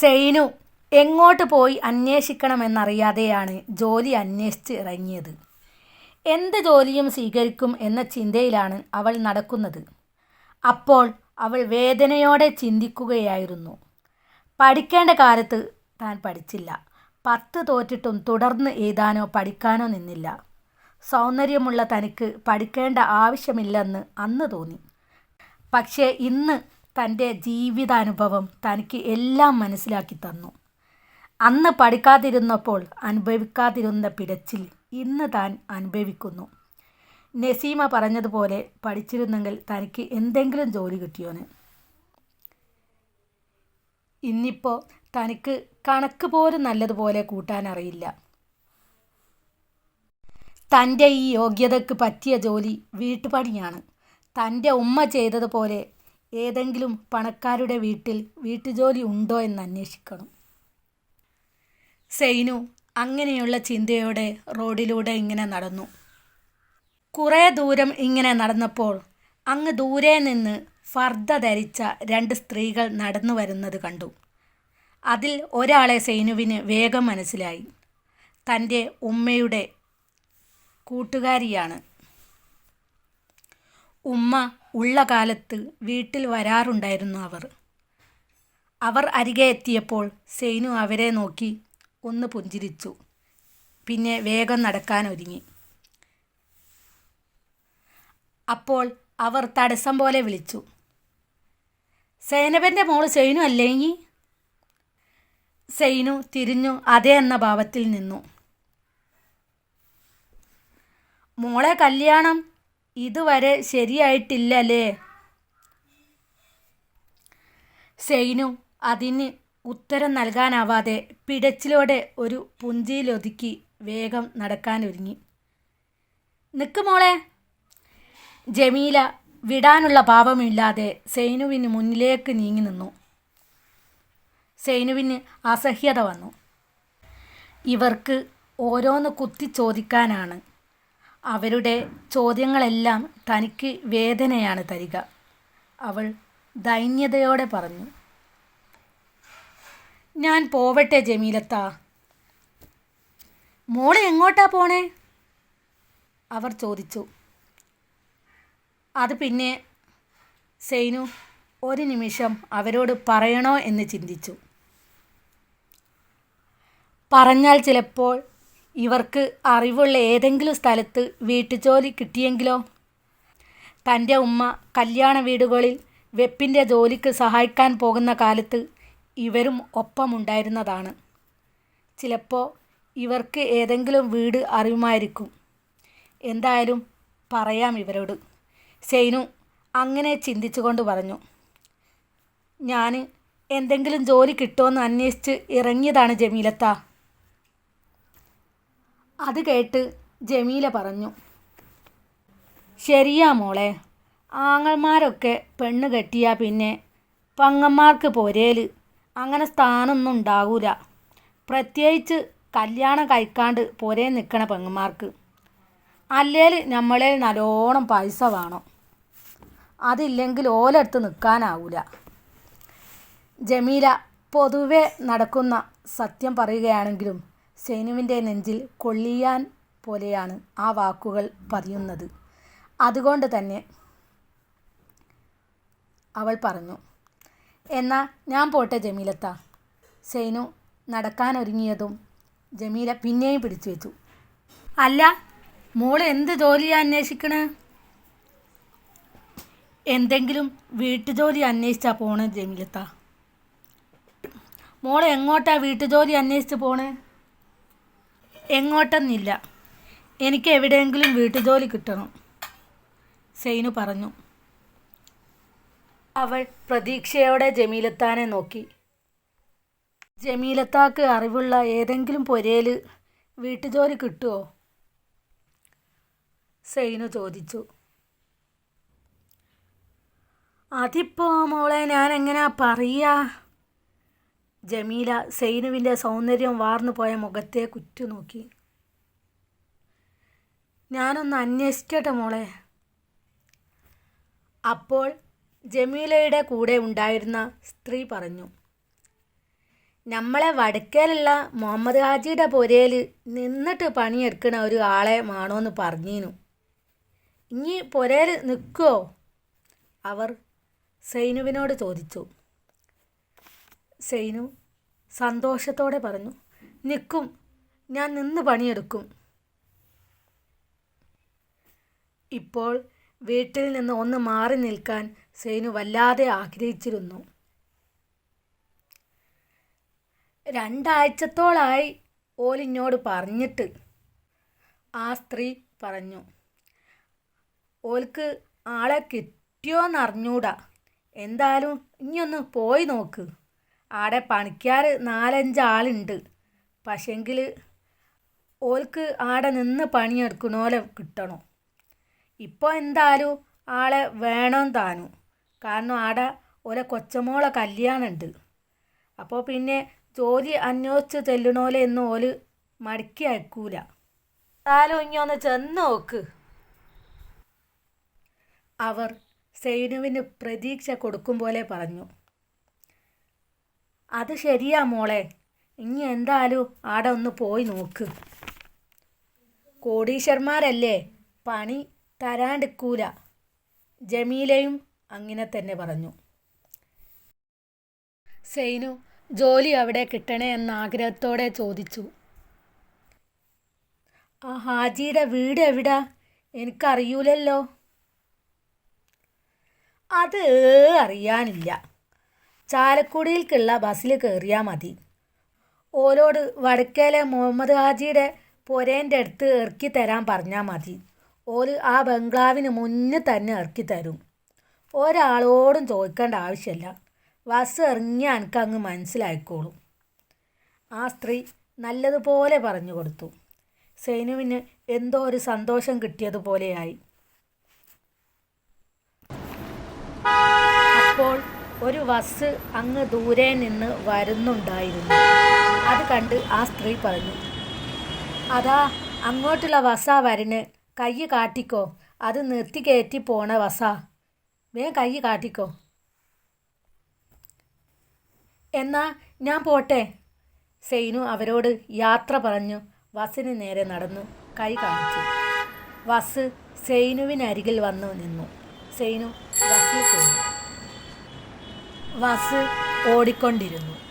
സെയ്നു എങ്ങോട്ട് പോയി അന്വേഷിക്കണമെന്നറിയാതെയാണ് ജോലി അന്വേഷിച്ച് ഇറങ്ങിയത്. എന്ത് ജോലിയും സ്വീകരിക്കും എന്ന ചിന്തയിലാണ് അവൾ നടക്കുന്നത്. അപ്പോൾ അവൾ വേദനയോടെ ചിന്തിക്കുകയായിരുന്നു. പഠിക്കേണ്ട കാലത്ത് താൻ പഠിച്ചില്ല. പത്ത് തോറ്റിട്ടും തുടർന്ന് എഴുതാനോ പഠിക്കാനോ നിന്നില്ല. സൗന്ദര്യമുള്ള തനിക്ക് പഠിക്കേണ്ട ആവശ്യമില്ലെന്ന് അന്ന് തോന്നി. പക്ഷേ ഇന്ന് തന്റെ ജീവിതാനുഭവം തനിക്ക് എല്ലാം മനസ്സിലാക്കി തന്നു. അന്ന് പഠിക്കാതിരുന്നപ്പോൾ അനുഭവിക്കാതിരുന്ന പിടച്ചിൽ ഇന്ന് താൻ അനുഭവിക്കുന്നു. നസീമ പറഞ്ഞതുപോലെ പഠിച്ചിരുന്നെങ്കിൽ തനിക്ക് എന്തെങ്കിലും ജോലി കിട്ടിയോന് ഇന്നിപ്പോൾ തനിക്ക് കണക്ക് പോലും നല്ലതുപോലെ കൂട്ടാനറിയില്ല തന്റെ ഈ യോഗ്യതയ്ക്ക് പറ്റിയ ജോലി വീട്ടുപണിയാണ്. തന്റെ ഉമ്മ ചെയ്തതുപോലെ ഏതെങ്കിലും പണക്കാരുടെ വീട്ടിൽ വീട്ടുജോലി ഉണ്ടോ എന്ന് അന്വേഷിക്കണം. സെയ്നു അങ്ങനെയുള്ള ചിന്തയോടെ റോഡിലൂടെ ഇങ്ങനെ നടന്നു. കുറേ ദൂരം ഇങ്ങനെ നടന്നപ്പോൾ അങ്ങ് ദൂരെ നിന്ന് ഫർദ ധരിച്ച രണ്ട് സ്ത്രീകൾ നടന്നു വരുന്നത് കണ്ടു. അതിൽ ഒരാളെ സെയ്നുവിന് വേഗം മനസ്സിലായി. തന്റെ ഉമ്മയുടെ കൂട്ടുകാരിയാണ്. ഉമ്മ ഉള്ള കാലത്ത് വീട്ടിൽ വരാറുണ്ടായിരുന്നു അവർ. അവർ അരികെ എത്തിയപ്പോൾ സെയ്നു അവരെ നോക്കി ഒന്ന് പുഞ്ചിരിച്ചു. പിന്നെ വേഗം നടക്കാൻ ഒരുങ്ങി. അപ്പോൾ അവർ തടസ്സം പോലെ വിളിച്ചു. സൈനബന്റെ മോൾ സെയ്നു അല്ലേങ്ങി സെയ്നു തിരിഞ്ഞു അതേ എന്ന ഭാവത്തിൽ നിന്നു. മോളെ കല്യാണം ഇതുവരെ ശരിയായിട്ടില്ലല്ലേ? സെയ്നു അതിന് ഉത്തരം നൽകാനാവാതെ പിടച്ചിലോടെ ഒരു പുഞ്ചിയിലൊതുക്കി വേഗം നടക്കാനൊരുങ്ങി. നിൽക്ക് മോളെ. ജമീല വിടാനുള്ള ഭാവമില്ലാതെ സെയ്നുവിന് മുന്നിലേക്ക് നീങ്ങി നിന്നു. സൈനുവിന് അസഹ്യത വന്നു. ഇവർക്ക് ഓരോന്ന് കുത്തി ചോദിക്കാനാണ്. അവരുടെ ചോദ്യങ്ങളെല്ലാം തനിക്ക് വേദനയാണ് തരിക. അവൾ ദൈന്യതയോടെ പറഞ്ഞു ഞാൻ പോവട്ടെ ജമീലത്ത. മോൾ എങ്ങോട്ടാ പോണേ? അവർ ചോദിച്ചു. അത് പിന്നെ സെയ്നു ഒരു നിമിഷം അവരോട് പറയണോ? എന്ന് ചിന്തിച്ചു. പറഞ്ഞാൽ ചിലപ്പോൾ ഇവർക്ക് അറിവുള്ള ഏതെങ്കിലും സ്ഥലത്ത് വീട്ടുജോലി കിട്ടിയെങ്കിലോ? തന്റെ ഉമ്മ കല്യാണ വീടുകളിൽ വെപ്പിന്റെ ജോലിക്ക് സഹായിക്കാൻ പോകുന്ന കാലത്ത് ഇവരും ഒപ്പമുണ്ടായിരുന്നതാണ്. ചിലപ്പോൾ ഇവർക്ക് ഏതെങ്കിലും വീട് അറിയുമായിരിക്കും. എന്തായാലും പറയാം ഇവരോട്. സെയ്നു അങ്ങനെ ചിന്തിച്ചുകൊണ്ട് പറഞ്ഞു. ഞാൻ എന്തെങ്കിലും ജോലി കിട്ടുമെന്ന് അന്വേഷിച്ച് ഇറങ്ങിയതാണ് ജമീലത്ത. അത് കേട്ട് ജമീല പറഞ്ഞു ശരിയാ മോളെ ആങ്ങൾമാരൊക്കെ പെണ്ണ് കെട്ടിയാ പിന്നെ പങ്ങന്മാർക്ക് പോരേൽ അങ്ങനെ സ്ഥാനമൊന്നും ഉണ്ടാകൂല പ്രത്യേകിച്ച് കല്യാണം കഴിക്കാണ്ട് പോരേ നിൽക്കണ പെങ്ങന്മാർക്ക്. അല്ലേൽ നമ്മളെ നല്ലോണം പൈസ വേണം. അതില്ലെങ്കിൽ ഓലടുത്ത് നിൽക്കാനാവൂല ജമീല പൊതുവെ നടക്കുന്ന സത്യം പറയുകയാണെങ്കിലും സേനുവിന്റെ നെഞ്ചിൽ കൊള്ളിയാൻ പോലെയാണ് ആ വാക്കുകൾ പറയുന്നത് അതുകൊണ്ട് തന്നെ അവൾ പറഞ്ഞു എന്നാ ഞാൻ പോട്ടെ ജമീലത്ത. സേനു നടക്കാനൊരുങ്ങിയതും ജമീല പിന്നെയും പിടിച്ചു വെച്ചു. അല്ല മോൾ എന്ത് ജോലിയാണ് അന്വേഷിക്കണേ? എന്തെങ്കിലും വീട്ടുജോലി അന്വേഷിച്ചാ പോണേ ജമീലത്ത. മോൾ എങ്ങോട്ടാ വീട്ടുജോലി അന്വേഷിച്ച് പോണേ? എങ്ങോട്ടെന്നില്ല. എനിക്ക് എവിടെയെങ്കിലും വീട്ടുജോലി കിട്ടണം. സെയ്നു പറഞ്ഞു. അവൾ പ്രതീക്ഷയോടെ ജമീലത്താനെ നോക്കി. ജമീലത്താക്ക് അറിവുള്ള ഏതെങ്കിലും പൊരയിൽ വീട്ടുജോലി കിട്ടുമോ സെയ്നു ചോദിച്ചു. അതിപ്പോ മോളെ ഞാൻ എങ്ങനെയാ പറയാ? ജമീല സൈനുവിന്റെ സൗന്ദര്യം വാർന്നു പോയ മുഖത്തെ കുറ്റുനോക്കി. ഞാനൊന്ന് അന്വേഷിക്കട്ടെ മോളെ അപ്പോൾ ജമീലയുടെ കൂടെ ഉണ്ടായിരുന്ന സ്ത്രീ പറഞ്ഞു നമ്മളെ വടക്കേലുള്ള മുഹമ്മദ് ഹാജിയുടെ പുരയിൽ നിന്നിട്ട് പണിയെടുക്കണ ഒരു ആളെ വേണോന്ന് പറഞ്ഞീനു. ഇനി പുരയിൽ നിൽക്കുമോ അവർ സൈനുവിനോട് ചോദിച്ചു. സൈനു സന്തോഷത്തോടെ പറഞ്ഞു നിൽക്കും ഞാൻ നിന്ന് പണിയെടുക്കും. ഇപ്പോൾ വീട്ടിൽ നിന്ന് ഒന്ന് മാറി നിൽക്കാൻ സെയ്നു വല്ലാതെ ആഗ്രഹിച്ചിരുന്നു. രണ്ടാഴ്ചത്തോളായി ഓലിഞ്ഞോട് പറഞ്ഞിട്ട് ആ സ്ത്രീ പറഞ്ഞു ഓൽക്ക് ആളെ കിട്ടിയോന്നറിഞ്ഞൂടാ. എന്തായാലും ഇനിയൊന്ന് പോയി നോക്ക്. ആടെ പണിക്കാർ നാലഞ്ച് ആളുണ്ട് പക്ഷെങ്കിൽ ഓൽക്ക് ആടെ നിന്ന് പണിയെടുക്കണോലെ കിട്ടണം. ഇപ്പോൾ എന്തായാലും ആളെ വേണം താനു. കാരണം ആടെ ഓലെ കൊച്ചമോളെ കല്യാണമുണ്ട് അപ്പോൾ പിന്നെ ജോലി അന്വേഷിച്ച് ചെല്ലണോലെ എന്ന് ഓൽ മടക്കി അയക്കൂല. താലും ഒന്ന് ചെന്ന് നോക്ക്. അവർ സൈനുവിന് പ്രതീക്ഷ കൊടുക്കും പോലെ പറഞ്ഞു. അത് ശരിയാ മോളെ. ഇനി എന്തായാലും ആടെ ഒന്ന് പോയി നോക്ക്. കോടീശ്വരന്മാരല്ലേ? പണി തരാണ്ടിക്കൂല ജമീലയും അങ്ങനെ തന്നെ പറഞ്ഞു. സെയ്നു ജോലി അവിടെ കിട്ടണേ എന്ന ആഗ്രഹത്തോടെ ചോദിച്ചു. ആ ഹാജിയുടെ വീട് എവിടാ? എനിക്കറിയൂലല്ലോ. അത് അറിയാനില്ല. ചാലക്കുടിയിലേക്കുള്ള ബസ്സിൽ കയറിയാൽ മതി. ഓരോട് വടക്കേലെ മുഹമ്മദ് ഹാജിയുടെ പുരേന്റെ അടുത്ത് ഇറക്കി തരാൻ പറഞ്ഞാൽ മതി. ഓൽ ആ ബംഗ്ലാവിന് മുന്നേ തന്നെ ഇറക്കി തരും. ഒരാളോടും ചോദിക്കേണ്ട ആവശ്യമില്ല ബസ് ഇറങ്ങിയാൽ എനിക്ക് അങ്ങ് മനസ്സിലായിക്കോളും. ആ സ്ത്രീ നല്ലതുപോലെ പറഞ്ഞു കൊടുത്തു. സൈനുവിന് എന്തോ ഒരു സന്തോഷം കിട്ടിയതുപോലെയായി. അപ്പോൾ ഒരു ബസ് അങ്ങ് ദൂരെ നിന്ന് വരുന്നുണ്ടായിരുന്നു. അത് കണ്ട് ആ സ്ത്രീ പറഞ്ഞു അതാ അങ്ങോട്ടുള്ള വസാ വരണ് കൈ കാട്ടിക്കോ. അത് നിർത്തി കയറ്റി പോണ വസാ. വേഗം കൈ കാട്ടിക്കോ. എന്നാ ഞാൻ പോട്ടെ. സെയ്നു അവരോട് യാത്ര പറഞ്ഞു വസിന് നേരെ നടന്നു കൈ കാണിച്ചു. വസ് സെയ്നുവിനരികിൽ വന്നു നിന്നു. സെയ്നു വസിൽ പോയി. വസ് ഓടിക്കൊണ്ടിരുന്നു.